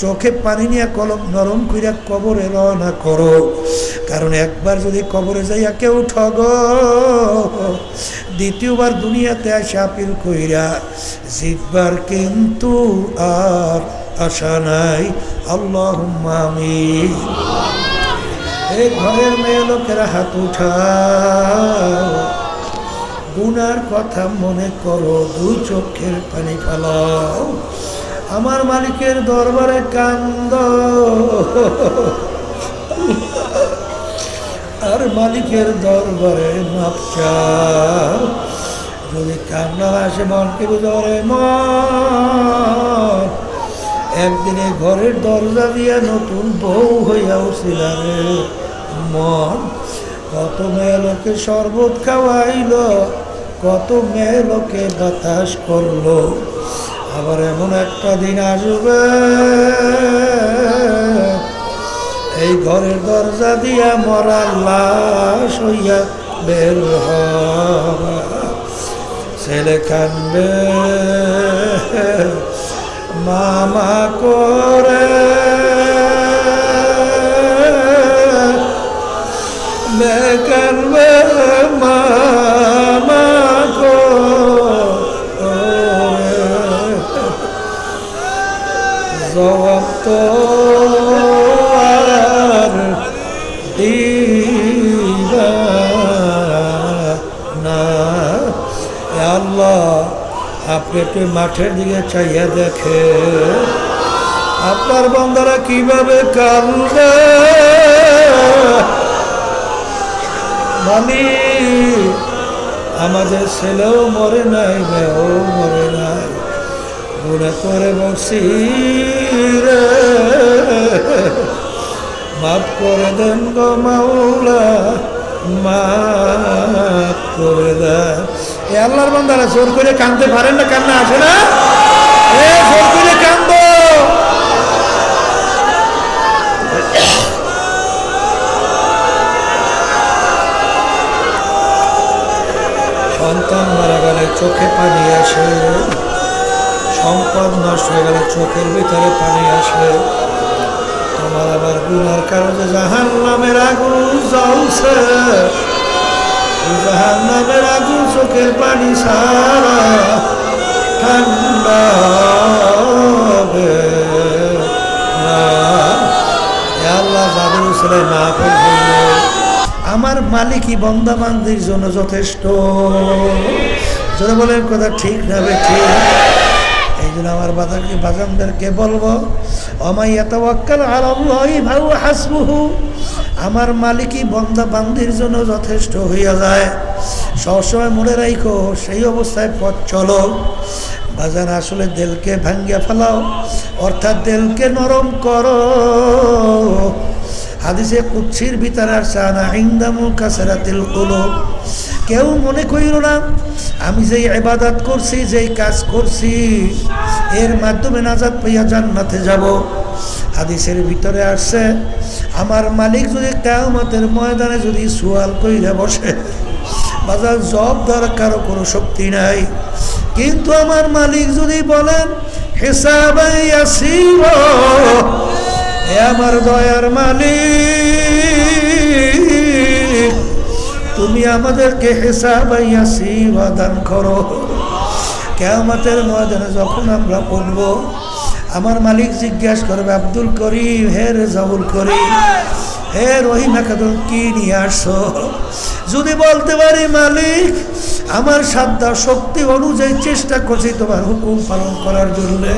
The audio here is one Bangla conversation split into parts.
চোখে পানি নিয়ে কলম নরম কইরা কবরে রওনা করো। কারণ একবার যদি কবরে যাইয়া কেউ ঠগ, দ্বিতীয়বার দুনিয়াতে আসে আপিল কইরা জিতবার কিন্তু আর আশা নাই। আল্লাহ মামি এই ঘরের মেয়ে লোকেরা হাত উঠাও। গুনার কথা মনে করো দুই চোখের পানি ফেলাও। আমার মালিকের দরবারে কান্দ। আর মালিকের দরবারে মাপ যদি কান্না আসে, মনকে বুঝরে মন। একদিনে ঘরের দরজা দিয়া নতুন বউ হইয়া উঠিল রে মন। কত মেয়ে লোকে শরবত খাওয়াইল। কত মেয়ে লোকে বাতাস করল। আবার এমন একটা দিন আসবে। এই ঘরের দরজা দিয়া মরার লাশ হইয়া বের ছেলে কানবে মামা করে। কানবে না। আপনি মাঠের দিকে চাইয়া দেখে আপনার বন্ধারা কীভাবে কান্দে মানি, আমাদের ছেলেও মরে নাই, মেয়েও মরে নাই। গুণে করে বসি। রে। মাফ করে দেন গো মাওলা, মাফ করে দেন। এ আল্লাহর বান্দারা, জোর করে কানতে পারেন না, কান্না আসে না? এ জোর করে কান্দ সন্তান মারা গেলে চোখে পানি আসে। সম্পদ নষ্ট হয়ে গেলে চোখের ভিতরে পানি আসে তোমার আবার গুনার কারণে জাহান নামের আগুন জ্বলছে। জাহান নামের আগুন চোখের পানি সারা আমার মালিকই বন্দাবান্দির জন্য যথেষ্ট। যারা বলেন কথা ঠিক না বে ঠিক? জন্য আমার বাজারকে, বাজানদেরকে বলব, অমাই এত ওয়াক্কাল আল্লাহ ভাউ হাসবুহু। আমার মালিকই বন্দা বান্দির জন্য যথেষ্ট হইয়া যায়। সবসময় মনে রাখো সেই অবস্থায় পথ চলো। বাজার আসলে দেলকে ভাঙ্গিয়া ফেলাও, অর্থাৎ দেলকে নরম করো। হাদিসে কুচ্ছির ভিতরে আসছে, আনা ইন্দামুল কাসেরাতিল কুলুব। কেউ মনে করিল না, আমি যেই ইবাদত করছি, যেই কাজ করছি, এর মাধ্যমে নাজাদ পাইয়া জান্নাতে যাব। হাদিসের ভিতরে আসছে, আমার মালিক যদি কেয়ামতের ময়দানে যদি সুয়াল কইরা বসে, বাজার জব দেওয়ার কারও কোনো শক্তি নাই। কিন্তু আমার মালিক যদি বলেন, হেসাবে আসিব আমার দয়ার মালিক তুমি আমাদেরকে হেসাবাইয়াসি দান করো। কেয়ামতের ময়দানে যখন আমরা পড়ব আমার মালিক জিজ্ঞাসা করবে, আব্দুল করিম, হে রেজাউল করিম, হে রহিম একাদুল কি নিয়ে আসছো? যদি বলতে পারি, মালিক, আমার সাধ্যা শক্তি অনুযায়ী চেষ্টা করছি তোমার হুকুম পালন করার জন্যে।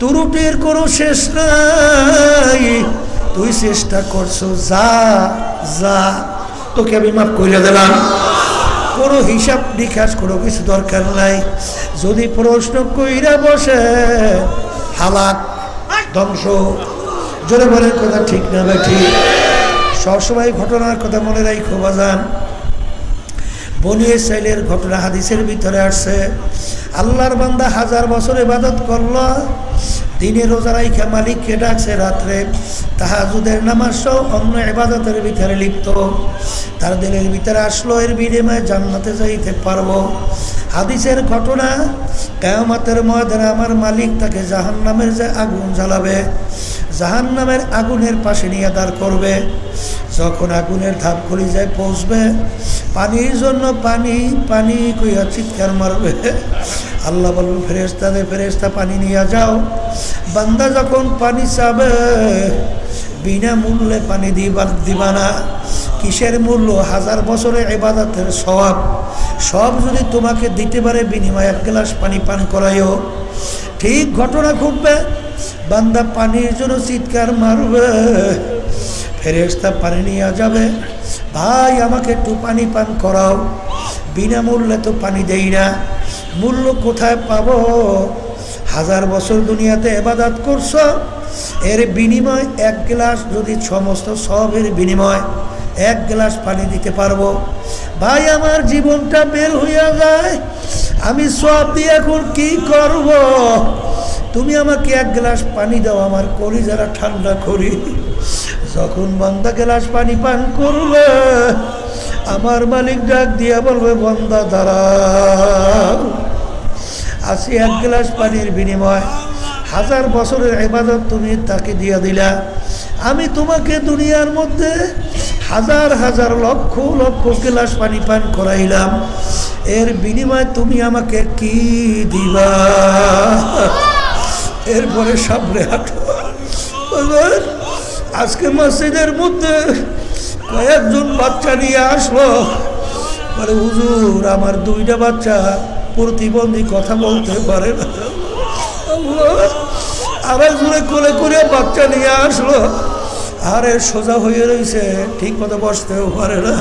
তুরুটির কোনো শেষ নাই। তুই চেষ্টা করছ, যা যা। তোকে আমি মাফ করে দিলাম। কোনো হিসাব নিকাশ, কোনো কিছু দরকার নাই। যদি প্রশ্ন কইরা বসে হালাক ধ্বংস। জোরে বলেন কথা ঠিক না ভাই, ঠিক। সবসময় ঘটনার কথা মনে রাখো, বাজান। বনিয়ে সাইলের ঘটনা হাদিসের ভিতরে আসছে, আল্লাহর বান্দা হাজার বছর ইবাদত করল দিনে রোজা রাইখা মালিককে ডাকছে রাত্রে তাহাজুদের নামাজ সহ অন্য এবাদতের ভিতরে লিপ্ত। তার দিনের ভিতরে আসলো, এর বিনিময়ে জান্নাতে যাইতে পারব। হাদিসের ঘটনা, কেয়ামাতের ময়দানে আমার মালিক তাকে জাহান নামের যে আগুন জ্বালাবে জাহান নামের আগুনের পাশে নিয়ে দাঁড় করবে। যখন আগুনের ধাপ যায়, পৌঁছবে। পানির জন্য পানি পানি কইয়া চিৎকার মারবে। আল্লাহ বলবেন ফেরেস্তা দে ফেরেস্তা পানি নিয়ে যাও। বান্দা যখন পানি চাবে, বিনা মূল্যে পানি দিবার দিবা না। কিসের মূল্য? হাজার বছরের এবাদতের সব সব যদি তোমাকে দিতে পারে, বিনিময়ে এক গ্লাস পানি পান করাইও। ঠিক ঘটনা ঘটবে। বান্দা পানির জন্য চিৎকার মারবে। ফেরেস্তা পানি নিয়ে যাবে। ভাই, আমাকে একটু পানি পান করাও। বিনামূল্যে তো পানি দেই না। মূল্য কোথায় পাবো? হাজার বছর দুনিয়াতে এবাদাত করছ। এর বিনিময় এক গ্লাস যদি সমস্ত সবের বিনিময় এক গ্লাস পানি দিতে পারব। ভাই, আমার জীবনটা বের হইয়া যায়। আমি সব দিয়ে এখন কি করব? তুমি আমাকে এক গ্লাস পানি দাও, আমার করি যারা ঠান্ডা করি। যখন বন্দা গ্লাস পানি পান করবে, আমার মালিক ডাক দিয়া বলবে, বন্দা, দাঁড়াও। আসি এক গ্লাস পানির বিনিময়। হাজার বছরের ইবাদত তুমি তাকে দিয়া দিলা। আমি তোমাকে দুনিয়ার মধ্যে হাজার হাজার লক্ষ লক্ষ গ্লাস পানি পান করাইলাম। এর বিনিময়ে তুমি আমাকে কি দিবা? এরপরে সামনে হাঁটো। বুঝলেন? আজকে মসজিদের মধ্যে কয়েকজন বাচ্চা নিয়ে আসলো। বলে, হুজুর, আমার দুইটা বাচ্চা প্রতিবন্ধী কথা বলতে পারে না। আরেকজনে কোলে করে বাচ্চা নিয়ে আসলো। আরে, সোজা হয়ে রয়েছে ঠিক মতো বসতেও পারে না।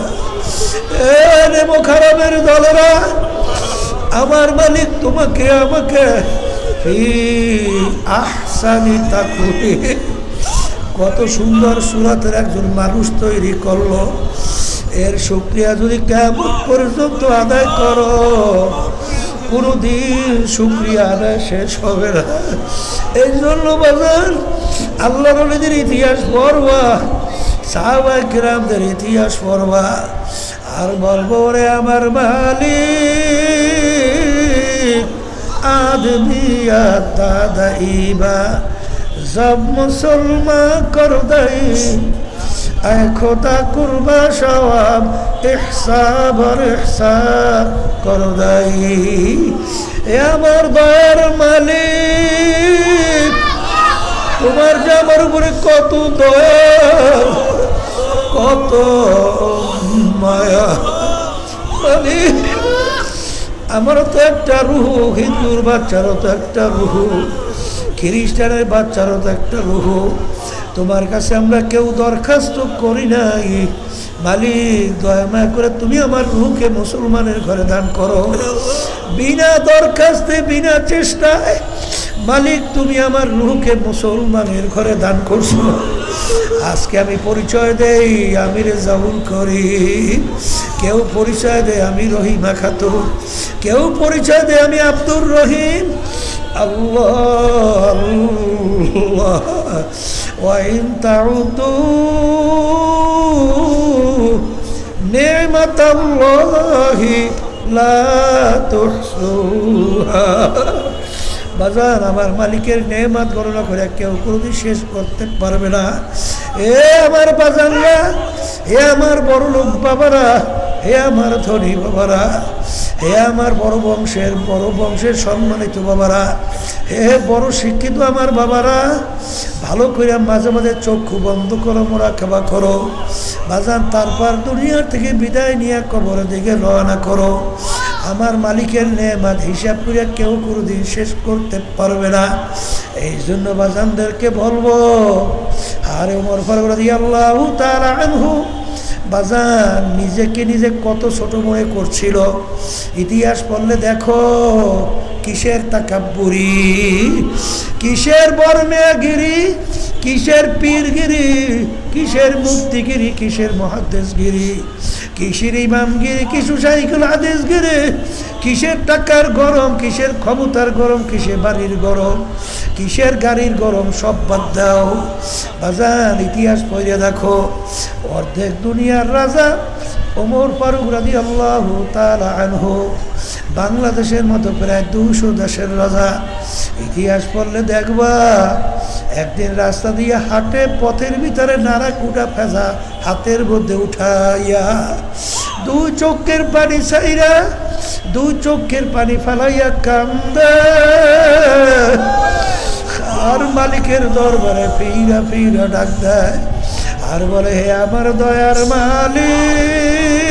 এ খারাপের দলেরা, আমার মালিক তোমাকে, আমাকে আহসানি তাকুরি কত সুন্দর সুরাতের একজন মানুষ তৈরি করল। এর শুক্রিয়া যদি কেমন পর্যন্ত আদায় করো, কোনোদিন শুক্রিয়া আদায় শেষ হবে না। এই জন্য বাজার আল্লাহ রলিদের ইতিহাস পড়বা সাহাবাই গ্রামদের ইতিহাস পড়বা। আর বলব রে আমার মালিক, আদমিয়া দাদা ইবা জব মুসলমান কর দাই اے خدا قربا شواب احساب আর ইহসাব কর দাই এ আমার দয়ার মালিক তোমার যে আমার উপরে কত দয়া কত মায়া মালিক আমারও তো একটা রুহু হিন্দুর বাচ্চারও তো একটা রুহু খ্রিস্টানের বাচ্চারও তো একটা রুহু। তোমার কাছে আমরা কেউ দরখাস্ত করি নাই। মালিক, দয়া মায়া করে তুমি আমার রুহকে মুসলমানের ঘরে দান করো। বিনা দরখাস্তে, বিনা চেষ্টায় মালিক, তুমি আমার রুহকে মুসলমানের ঘরে দান করছ। আজকে আমি পরিচয় দেই আমি রে রেজাউল করি। কেউ পরিচয় দেয় আমি রহিমা খাতুন কেউ পরিচয় দেয় আমি আব্দুর রহিম। আল্লাহ আল্লাহ ওয়াইন তাউদু نعمة الله لا تحصوها বাজার আমার মালিকের নেমাত গণনা করে কেউ কোনোদিন শেষ করতে পারবে না এ আমার বাজাররা হে আমার বড় লোক বাবারা হে আমার ধনী বাবারা হে আমার বড় বংশের বড় বংশের সম্মানিত বাবারা, হে বড় শিক্ষিত আমার বাবারা, ভালো করে মাঝে মাঝে চক্ষু বন্ধ করো মোরা খাবা করো, বাজান তারপর দুনিয়ার থেকে বিদায় নিয়ে কবরের দিকে রওনা করো। আমার মালিকের নেমাত হিসাব করে কেউ কোনোদিন শেষ করতে পারবে না। এই জন্য বাজানদেরকে বলব আরে ওমর ফারুক রাদিয়াল্লাহু তাআলা আনহু বাজান নিজেকে নিজে কত ছোট মনে করছিল। ইতিহাস পড়লে দেখো কিসের তাকাব্বুরি? কিসের বর্মেয়াগিরি কিসের পীরগিরি? কিসের মুক্তিগিরি কিসের মহাদেশগিরি কিসের ইমামগিরি? কিছু সাইকেল আদেশগিরি কিসের টাকার গরম? কিসের ক্ষমতার গরম? কিসের বাড়ির গরম? কিসের গাড়ির গরম? সব বাদ দাও। বাজান, ইতিহাস পড়ে দেখো। অর্ধেক দুনিয়ার রাজা ওমর ফারুক রাজি আল্লাহ তালা আনহু। বাংলাদেশের মতো প্রায় দুশো দেশের রাজা ইতিহাস পড়লে দেখবা, একদিন রাস্তা দিয়ে হাটে পথের ভিতরে নাড়া কুটা ফেজা হাতের মধ্যে উঠাইয়া দু চোখের পানি চাইরা দু চোখের পানি ফেলাইয়া কান্দে। আর মালিকের দরবারে ফিরা ফিরা ডাক দেয়, আর বলে, হে আমার দয়ার মালিক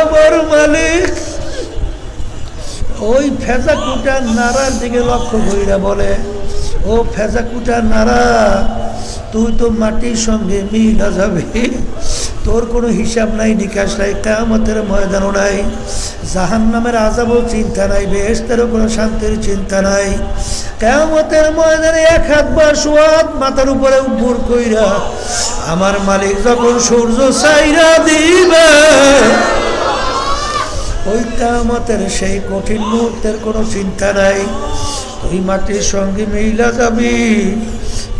আমার মালিক। ওই ফেজা কুটার নাড়ার দিকে লক্ষ্য কইরা বলে, ও ফেজা কুটার নাড়া তুই তো মাটির সঙ্গে মিলা যাবে। তোর কোনো হিসাব নাই, নিকাশ নাই কামতের ময়দানও নাই। জাহান নামের আজাবও চিন্তা নাই বেহেস্তেরও কোনো শান্তির চিন্তা নাই। কেমতের ময়দানে এক হাত বা সোয়াদ মাথার উপরে উপর কইরা, আমার মালিক যখন সূর্য সাইরা দিবে ওই কামতের সেই কঠিন মুহূর্তের কোনো চিন্তা নাই। তুই মাটির সঙ্গে মিলা যাবি,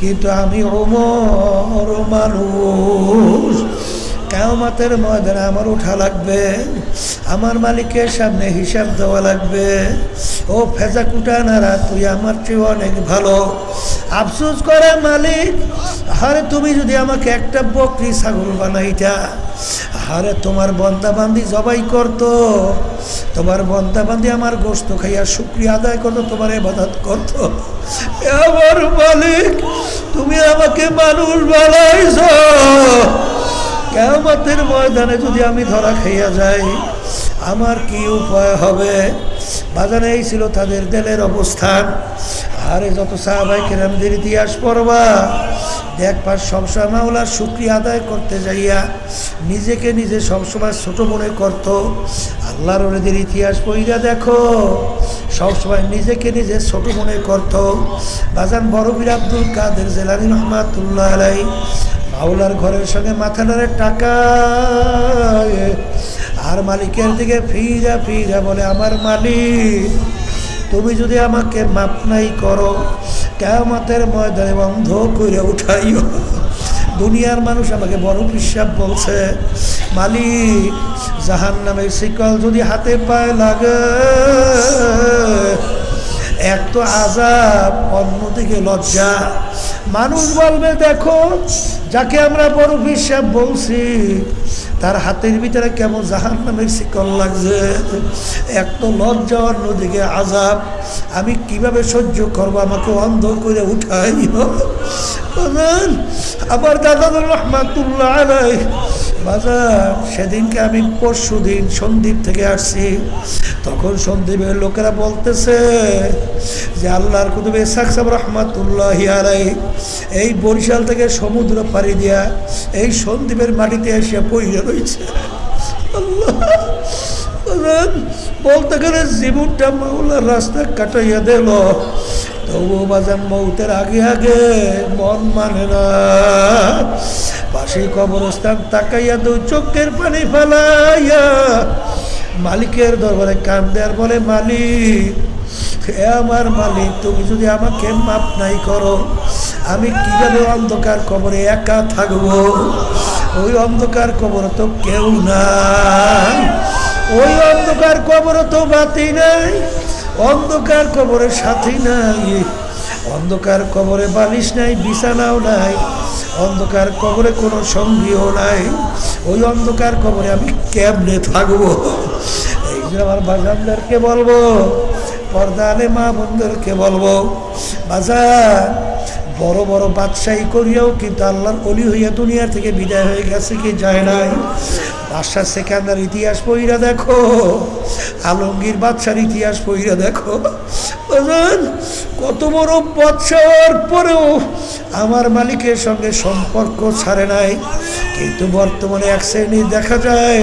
কিন্তু আমি অমর মানুষ। কামাতের ময়দানে আমার উঠা লাগবে, আমার মালিকের সামনে হিসাব দেওয়া লাগবে। ও ফেজা কুটানারা তুই আমার চেয়ে অনেক ভালো। আফসোস করে মালিক, আরে তুমি যদি আমাকে একটা বকরি ছাগল বানাইতা আরে তোমার বন্দাবান্দি জবাই করতো। তোমার বন্দাবান্দি আমার গোস্ত খাইয়া শুক্রিয়া আদায় করতো, তোমার এবাদত করতো। আমার মালিক, তুমি আমাকে মানুষ বানাইছ। কেমতের ময়দানে যদি আমি ধরা খাইয়া যাই, আমার কি উপায় হবে? বাজানে এই ছিল তাদের দেলের অবস্থান। আরে যত সাহাবাই কেরামদের ইতিহাস পড়বা দেখবার সবসময় মাওলার শুক্রিয়া আদায় করতে যাইয়া নিজেকে নিজে সবসময় ছোট মনে করত। আল্লাহর ওদের ইতিহাস পড়িয়া দেখো, সবসময় নিজেকে নিজে ছোট মনে করত। বাজান বড়বীর আব্দুল কাদের জেলানি রহমাতুল্লাহ আলাই, মাওলার ঘরের সঙ্গে মাথা নাড়ে টাকা আর মালিকের দিকে ফিরা ফিরা, বলে, আমার মালিক, তুমি যদি আমাকে মাপ নাই করো কেমতের ময়দানে বন্ধ করে উঠাইও। দুনিয়ার মানুষ আমাকে বড় পিসাব বলছে, মালিক জাহান নামের শিকল যদি হাতে পায়ে লাগে, এক তো আজাব অন্যদিকে লজ্জা। মানুষ বলবে, দেখো, যাকে আমরা বড় বিশ্বাস বলছি তার হাতের ভিতরে কেমন জাহান নামের শিকল লাগছে? এক তো লজ্জা নদীকে আজাব। আমি কীভাবে সহ্য করব? আমাকে অন্ধ করে উঠাই আবার দাদা রহমাতুল্লাহ বাজার, সেদিনকে আমি পরশু দিন সন্দীপ থেকে আসছি। তখন সন্দীপের লোকেরা বলতেছে যে আল্লাহর কুতুবে সাকসাব রহমাতুল্লাহ আলাই এই বরিশাল থেকে সমুদ্র পাড়ি দিয়া এই সন্দীপের মাটিতে এসে পড়ে রয়েছে আল্লাহ বলতে গেলে জীবনটা মাওলার রাস্তা কাটাইয়া দিল। তবু বাজান মৌতের আগে আগে মন মানে না। পাশে কবরস্থান তাকাইয়া দু চোখের পানি ফেলাইয়া মালিকের দরবারে কান্দে আর বলে, মালিক, হে আমার মালিক, তুমি যদি আমাকে মাপ নাই করো, আমি কীভাবে অন্ধকার কবরে একা থাকব? ওই অন্ধকার কবর তো কেউ নাই। ওই অন্ধকার কবর তো বাতি নাই। অন্ধকার কবরের সাথী নাই। অন্ধকার কবরে বালিশ নাই, বিছানাও নাই, অন্ধকার কবরে কোনো সঙ্গীও নাই। ওই অন্ধকার কবরে আমি কেমনে থাকব? এই যে আমার বাজানদেরকে বলব পর্দালে মা বোনদেরকে বলব বাজার বড় বড় বাদশাহী করিয়াও কিন্তু আল্লাহর অলি হইয়া দুনিয়ার থেকে বিদায় হয়ে গেছে কি যায় নাই? বাদশাহ সেখানদার ইতিহাস পইরা দেখো, আলমগীর বাদশার ইতিহাস পইরা দেখো। কত বড় বছর পরেও আমার মালিকের সঙ্গে সম্পর্ক ছাড়ে নাই। কিন্তু বর্তমানে এক শ্রেণি দেখা যায়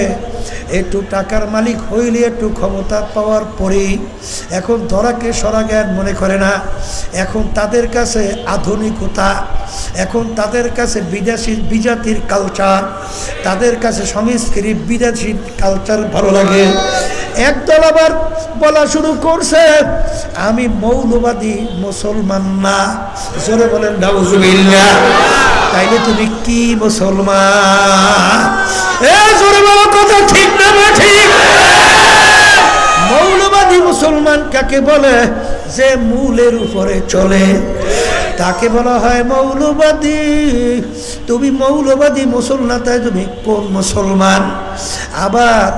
একটু টাকার মালিক হইলে একটু ক্ষমতা পাওয়ার পরেই এখন ধরাকে সরা জ্ঞান মনে করে না। এখন তাদের কাছে আধুনিকতা, এখন তাদের কাছে বিদেশি, বিজাতির কালচার তাদের কাছে সংস্কৃতি, বিদেশি কালচার ভালো লাগে। একদল আবার বলা শুরু করছে, আমি মৌলবাদী মুসলমান না। জোরে বলেন তাইলে তুমি কি মুসলমান? কথা ঠিক না ঠিক? মৌলবাদী মুসলমান কাকে বলে? যে মূলের উপরে চলে। তাকে বলা হয় মৌলবাদী। তুমি মৌলবাদী মুসলমান তাই তুমি কোন মুসলমান? আবার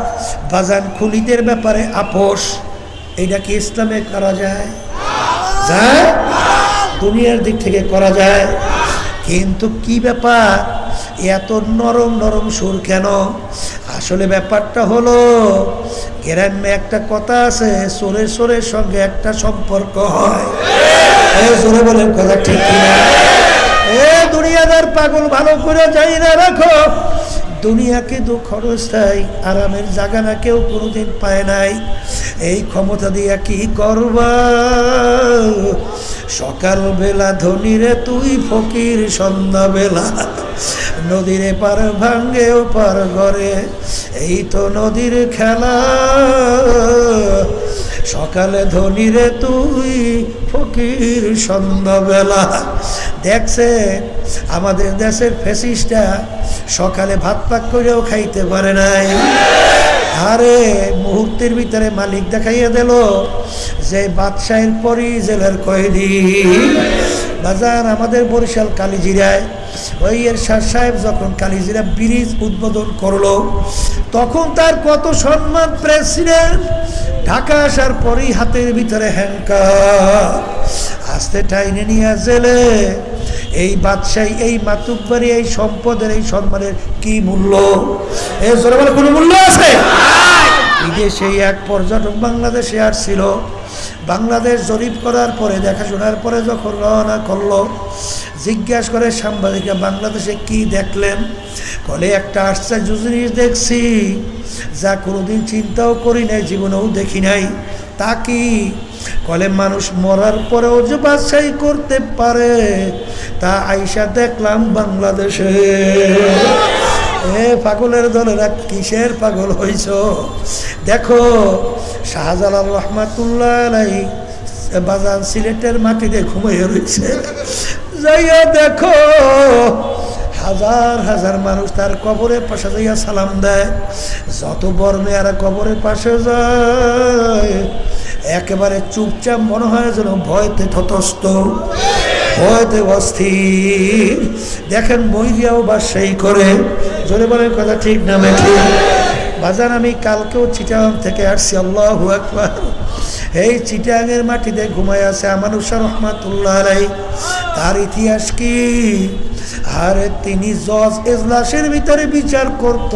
বাজান খুলিদের ব্যাপারে আপোষ, এটা কি ইসলামে করা যায়? যায়? দুনিয়ার দিক থেকে করা যায়। কিন্তু কি ব্যাপার? এত নরম নরম সুর কেন? আসলে ব্যাপারটা হলো গ্রামে একটা কথা আছে, সোরে সোরের সঙ্গে একটা সম্পর্ক হয়। বলেন কথা ঠিক কিনা? এ, দুনিয়াদার পাগল ভালো করে যাই না, রাখো। দুনিয়া কিন্তু ক্ষণস্থায়ী আরামের জায়গা না, কেউ কোনোদিন পায় নাই। এই ক্ষমতা দিয়া কি করবা? সকাল বেলা ধনীরে তুই ফকির সন্ধ্যা বেলা নদীরে পার ভাঙ্গে পার ঘরে, এই তো নদীর খেলা। সকালে ধনীরে তুই ফকির সন্ধ্যাবেলা। দেখছে আমাদের দেশের ফেসিসটা সকালে ভাত পাক করেও খাইতে পারে নাই। আরে মুহূর্তের ভিতরে মালিক দেখাইয়া দিল যে বাদশাহের পরই জেলের কয়েদি। বাজার আমাদের বরিশাল কালীজিরায়। ওই এর শাহ সাহেব যখন কালীজিরা ব্রিজ উদ্বোধন করল তখন তার কত সম্মান প্রেসিডেন্ট। ঢাকা আসার পরেই হাতের ভিতরে হ্যাঙ্কার আস্তে টাইনে নিয়ে জেলে এই বাদশাহী এই মাতুকবাড়ি এই সম্পদের এই সম্মানের কি মূল্য? এ জোরে কোনো মূল্য আছে? বিদেশে এক পর্যটক বাংলাদেশে আসছিল। বাংলাদেশ জরিপ করার পরে, দেখাশোনার পরে যখন রওনা করল, জিজ্ঞাসা করে, সাংবাদিকরা বাংলাদেশে কি দেখলেন? বলে, একটা আশ্চর্য জিনিস দেখছি, যা কোনোদিন চিন্তাও করি নাই, জীবনেও দেখি নাই। তা কি? কলে মানুষ মরার পরেও যে বাছাই করতে পারে, তা আইসা দেখলাম বাংলাদেশে। এ পাগলের দলেরা কিসের পাগল হইছ? দেখো, শাহজালাল রহমাতুল্লাহ আলাই বাজার সিলেটের মাটিতে ঘুমিয়ে রয়েছে যাইয়া দেখো, হাজার হাজার মানুষ তার কবরের পাশে যাইয়া সালাম দেয়। যত বর্মে আর কবরের পাশে যায়, একেবারে চুপচাপ মনে হয় যেন ভয়তে থতস্থ ভয়তে অস্থির। দেখেন মহিলাও বা সেই করে। জোরে বলেন কথা ঠিক না মেঠি বাজার আমি কালকেও চিটাং থেকে আসছি, আল্লাহ এই চিটাঙের মাটিতে ঘুমায় আছে আমানুষা রহমাতুল্লাহ আলাই তার ইতিহাস কি? আর তিনি জজ এজলাসের ভিতরে বিচার করত।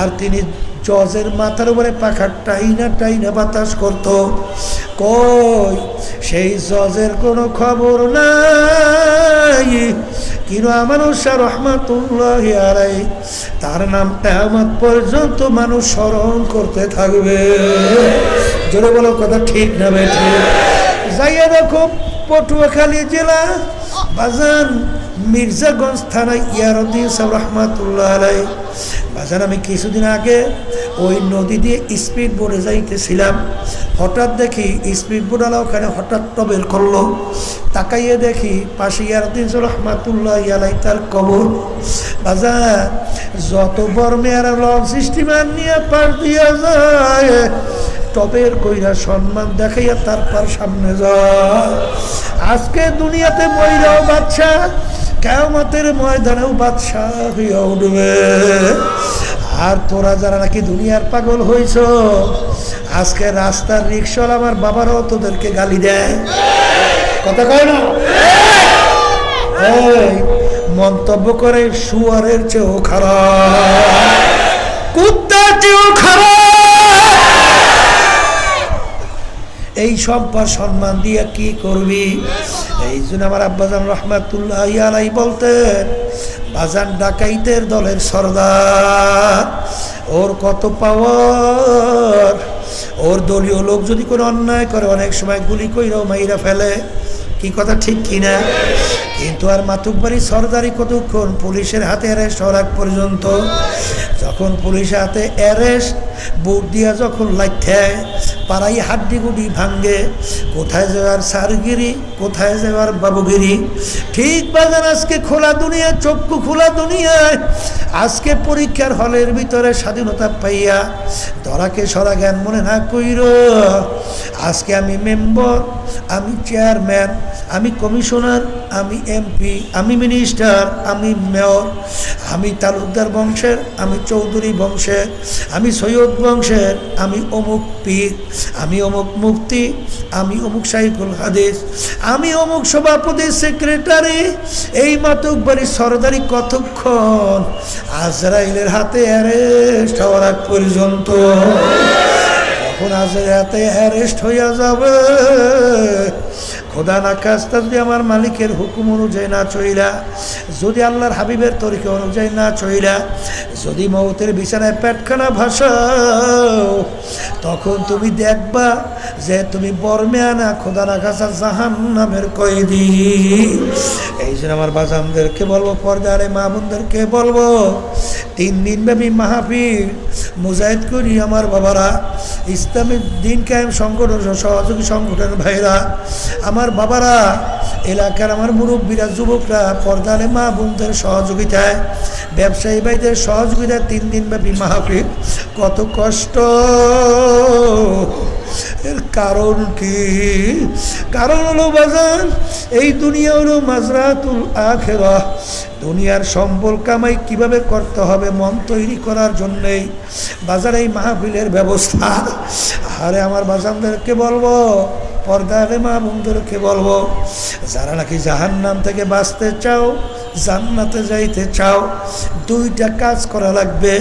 আর তিনি জজের মাথার উপরে পাখার টাইনা টাইনা বাতাস করত। কই, সেই জজের কোনো খবর নাই। কিন্তু আমার রহমাতুল্লাহ আলাই তার নামটা আমার পর্যন্ত মানুষ স্মরণ করতে থাকবে। জোরে বলো কথা ঠিক না বেঠে যাইয়া দেখো পটুয়াখালী জেলা, বাজান মির্জাগঞ্জ থানা ইয়ারদ্দিন সাহ রহমাতুল্লাহ আলাই বাজান আমি কিছুদিন আগে ওই নদী দিয়ে স্পিড বোর্ডে যাইতেছিলাম। হঠাৎ দেখি স্পিড বোর্ডওয়ালা ওখানে হঠাৎ টবের করল। তাকাইয়ে দেখি পাশে ইয়ারদ্দিন সাহ রহমাতুল্লাহ ইয়ালাই তার কবর। বাজার, যত বড় মেয়ারা লং সিস্টেমার নিয়ে পার দিয়া যায়, টবের কইরা সম্মান দেখাইয়া তারপর সামনে যায়। আজকে দুনিয়াতে ময়রাও বাচ্চা কেমতের ময়দানেও বাদশাহ হইয়া উঠবে। আর তোরা যারা নাকি দুনিয়ার পাগল হইছ, আজকে রাস্তার রিক্সল আমার বাবারাও তোদেরকে গালি দেয়। কথা কয় না? মন্তব্য করে শুয়ারের চেয়েও খারাপ। কুত্তার চেয়েও খারাপ। এই সম্পদ সম্মান দিয়ে কি করবি? এই জন্য আমার আব্বাজান রহমাতুল্লাহ আলাই বলতেন, বাজান ডাকাইতের দলের সর্দার, ওর কত পাওয়ার ওর দলীয় লোক যদি কোনো অন্যায় করে, অনেক সময় গুলি কইরাও মাইরা ফেলে। কি কথা, ঠিক কিনা? কিন্তু আর মাতুকবাড়ি সরদারি কতক্ষণ পুলিশের হাতে অ্যারেস্ট হওয়ার পর্যন্ত? যখন পুলিশের হাতে অ্যারেস্ট বুট দিয়া যখন লাইথায় পাড়াই হাড্ডি গুডি ভাঙ্গে, কোথায় যাওয়ার সারগিরি, কোথায় যাওয়ার বাবুগিরি? ঠিক বাজার আজকে খোলা দুনিয়া চক্ষু খোলা দুনিয়ায়। আজকে পরীক্ষার হলের ভিতরে স্বাধীনতা পাইয়া ধরাকে সরা জ্ঞান মনে না কইর। আজকে আমি মেম্বর আমি চেয়ারম্যান আমি কমিশনার, আমি এমপি, আমি মিনিস্টার, আমি মেয়র, আমি তালুকদার বংশের, আমি চৌধুরী বংশের, আমি সৈয়দ বংশের, আমি অমুক পীর, আমি অমুক মুফতি, আমি অমুক সাইকুল হাদিস, আমি অমুক সভাপতি, সেক্রেটারি, এই মাতক বাড়ির সরদারি কতক্ষণ আজরাইলের হাতে অ্যারেস্ট হওয়ার আগ পর্যন্ত? যখন আজের হাতে অ্যারেস্ট হইয়া যাবে? খোদা না কাজটা যদি আমার মালিকের হুকুম অনুযায়ী না চইলা যদি আল্লাহর হাবিবের তরিকা অনুযায়ী না চইলা যদি মৌতের বিছানায় পেটখানা ভাসাও, তখন তুমি দেখবা যে তুমি বর্মে আনা খোদা না জাহান নামের কয়েদি। এই জন্য আমার বাজানদেরকে বলব, পর্দারে মা বোনদেরকে বলব, তিন দিন ব্যাপী মাহফিল মুজাহিদ করি আমার বাবারা। ইসলামী দিন কায়েম সংগঠন, সহযোগী সংগঠন ভাইরা, আমার বাবারা, এলাকার আমার মুরব্বীরা, যুবকরা, পর্দালে মা বোনদের সহযোগিতায়, ব্যবসায়ী ভাইদের সহযোগিতায় তিন দিন ব্যাপী মাহফিল। কত কষ্ট। এর কারণ কি? কারণ হলো বাজান, এই দুনিয়া হলো মাজরাতুল আখেরা। দুনিয়ার সম্বল কামাই কীভাবে করতে হবে, মন তৈরি করার জন্যেই বাজারে এই মাহফিলের ব্যবস্থা। আরে আমার বাজানদেরকে বলব পর্দারে মা বোনদেরকে বলব, যারা নাকি জাহান নাম থেকে বাঁচতে চাও, জান্নাতে যাইতে চাও, দুইটা কাজ করা লাগবে।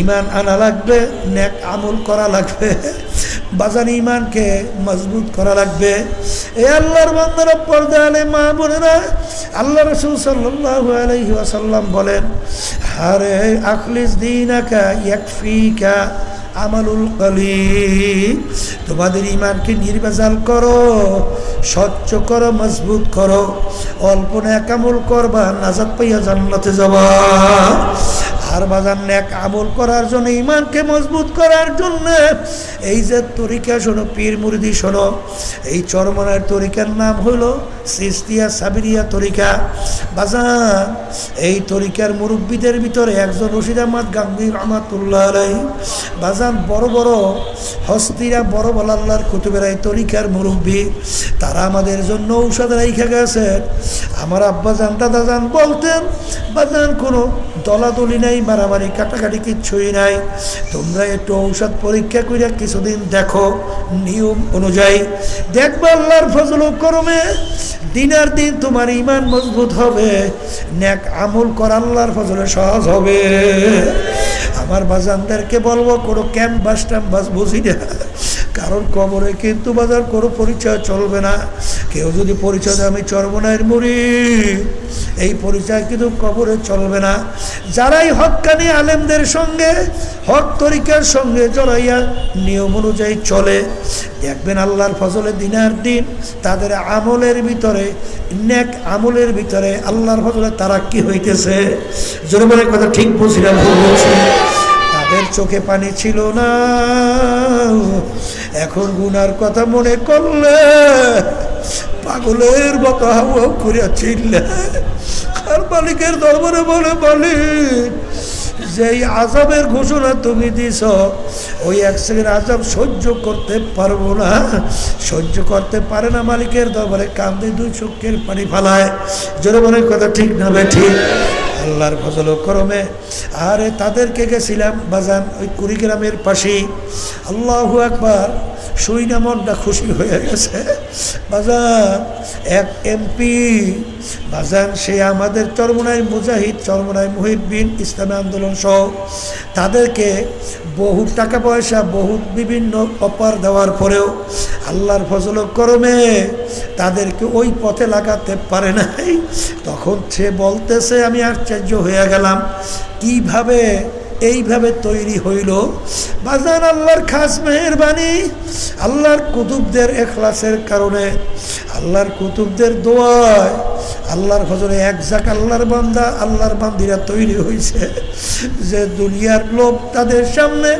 ইমান আনা লাগবে, নেক আমল করা লাগবে, বাজান ইমানকে মজবুত করা লাগবে। এ আল্লাহর বান্দারা পর্দা আলে মা বোনেরা, আল্লাহ রসুল সাল্লাহ আলহি ওয়াসাল্লাম বলেন, হারে আখলিস দিন আকা ইয়াকফিকা আমালুল কলি তোমাদের ইমানকে নির্বাচাল করো, স্বচ্ছ করো, মজবুত করো, অল্প না আমল করবা, নাজাত পাইয়া জান্নাতে যাবা। আর বাজার ন্যাক আমল করার জন্য ইমানকে মজবুত করার জন্য। এই যে তরিকা শোনো, পীর মুরিদি শোনো, এই চরমনার তরিকার নাম হলো সিস্তিয়া সাবিরিয়া তরিকা। বাজান, এই তরিকার মুরব্বীদের ভিতরে একজন রশিদ আহমদ গাঙ্গি রহমাতুল্লাহ আলাই বাজান, বড় বড় হস্তিরা, বড় বড় আল্লাহর এই তরিকার মুরব্বী, তারা আমাদের জন্য ঔষধ রেখে গেছেন আমার আব্বা জান, দাদা জান বলতেন, বাজান, কোনো দলাদলি নাই, মারামারি কাটাকাটি কিচ্ছুই নাই। তোমরা একটু ঔষধ পরীক্ষা করে কিছুদিন দেখো নিয়ম অনুযায়ী। দেখবে আল্লাহর ফজল করমে, দিনার দিন তোমার ইমান মজবুত হবে ন্যাক আমল করা আল্লাহর ফজলে সহজ হবে। আমার বাজানদেরকে বলব, কোনো ক্যাম্পাস ট্যাম্পাস বুঝি না, কারণ কবরে কিন্তু বাজার কোনো পরিচয় চলবে না। কেউ যদি পরিচয় আমি চর্বনায়ের মুড়ি। এই পরিচয় কিন্তু কবরে চলবে না। যারাই হকানি আলেমদের সঙ্গে, হক তরিকার সঙ্গে জড়াইয়া নিয়ম অনুযায়ী চলে। দেখবেন আল্লাহর ফজলে দিনার দিন তাদের আমলের ভিতরে, নেক আমলের ভিতরে আল্লাহর ফজলে তারা কি হইতেছে। জোরে বলে কথা ঠিক ভুল তাদের চোখে পানি ছিল না। এখন গুনার কথা মনে করলে পাগলের মতো হাওয়া করিয়া চিনলে আর মালিকের দরবারে বলে, মালিক, যেই আজাবের ঘোষণা তুমি দিছ, ওই এক সেকেন্ড আজাব সহ্য করতে পারব না। সহ্য করতে পারে না মালিকের দরবারে, কান্দে দুই চোখের পানি ফালায়। জোরে মনে কথা ঠিক না ঠিক? আল্লাহর ফজল করমে। আরে তাদেরকে গেছিলাম বাজান, ওই কুড়িগ্রামের পাশেই। আল্লাহ একবার শুই না মনটা খুশি হয়ে গেছে। বাজান, এক এমপি বাজান, সে আমাদের চরমনাই মুজাহিদ, চরমনাই মুহিবিন ইসলামী আন্দোলন সহ তাদেরকে বহু টাকা পয়সা বহু বিভিন্ন অপার দেওয়ার পরেও আল্লাহর ফজল করমে তাদেরকে ওই পথে লাগাতে পারে নাই। তখন সে বলতেছে, আমি আশ্চর্য হয়ে গেলাম। কীভাবে এইভাবে তৈরি হইল। বাজান আল্লাহর খাস মেহরবানি, আল্লাহর কুতুবদের এখলাসের কারণে, আল্লাহর কুতুবদের দোয়ায়, আল্লাহর ফজরে এক জাক আল্লাহর বান্দা, আল্লাহর বান্দিরা তৈরি হয়েছে যে দুনিয়ার লোক তাদের সামনে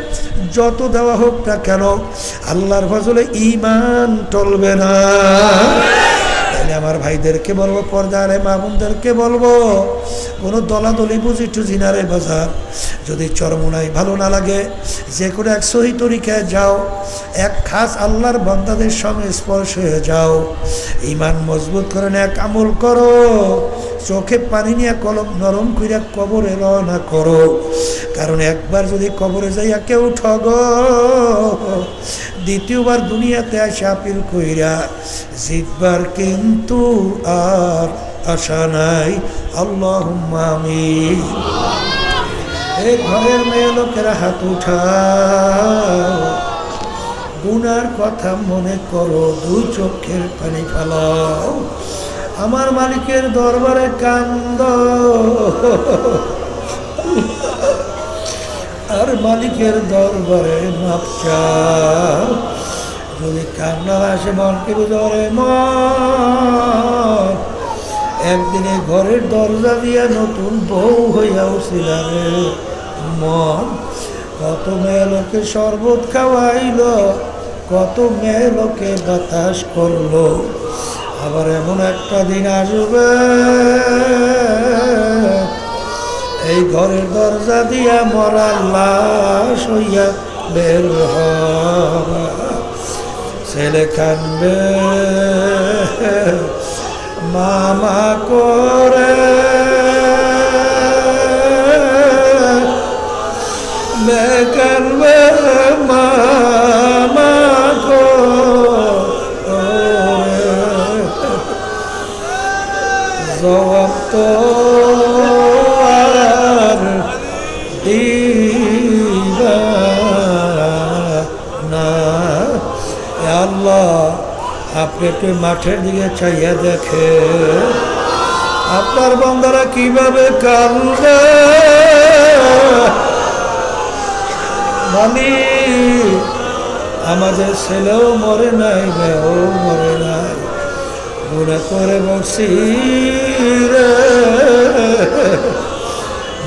যত দেওয়া হোক না কেন, আল্লাহর ফজলে ইমান টলবে না। আমার ভাইদেরকে বলব, পর্দারে মামুনদেরকে বলব, কোনো দলাদলি বুঝি টুঝি না রে বাজার, যদি চরমোনাই ভালো না লাগে, যে কোনো এক সহি তরিকায় যাও, এক খাস আল্লাহর বান্দাদের সঙ্গে স্পর্শ হয়ে যাও ইমান মজবুত করে এক আমল করো, চোখে পানি নিয়ে কলম নরম কইরা কবরে রওনা করো, কারণ একবার যদি কবরে যাইয়া কেউ ঠগ দ্বিতীয়বার দুনিয়াতে আসে আপিল কইরা, জিতবার কিন্তু আর আশা নাই। আল্লাহ আমি এই ঘরের মেয়ে লোকেরা হাত উঠাও। গুনার কথা মনে করো দু চোখের পানি ফেলাও। আমার মালিকের দরবারে কান্দ। আর মালিকের দরবারে মাপ যদি কান্না আসে মনকে বুঝরে একদিনে ঘরের দরজা দিয়া নতুন বউ হইয়া উঠিল মন, কত মেয়ে লোকে শরবত খাওয়াইল, কত মেয়ে লোকে বাতাস করল। আবার এমন একটা দিন আসবে এই ঘরের দরজা দিয়া মরা লাশ হইয়া বের ছেলে কানবে মামা করে। কানবে একটু মাঠের দিকে চাইয়া দেখে। আপনার বন্ধারা কীভাবে কান্দে মানি, আমাদের ছেলেও মরে নাই, মেয়েও মরে নাই। মনে করে বসি রে।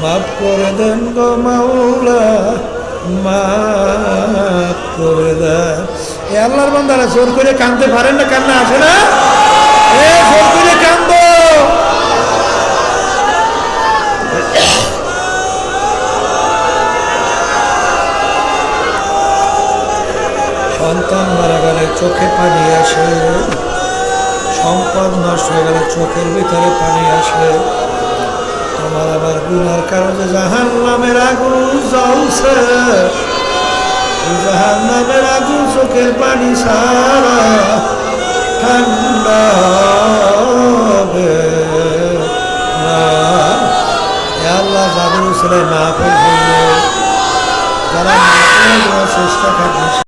মাফ করে দেন গো মাওলা, মাফ করে দেন। এ আল্লাহর বান্দারা, জোর করে কানতে পারেন না, কান্না আসে না? এ জোর করে কান্দ সন্তান মারা গেলে চোখে পানি আসে, সম্পদ নষ্ট হয়ে গেলে চোখের ভিতরে পানি আসে। তোমার আবার গুনার কারণে জাহান নামের আগুন জ্বলছে। জাহান নামের আগুন চোখের পানি সারা ঠান্ডা হবে আল্লাহ যাদের না ফেলবে যারা চেষ্টা থাকবে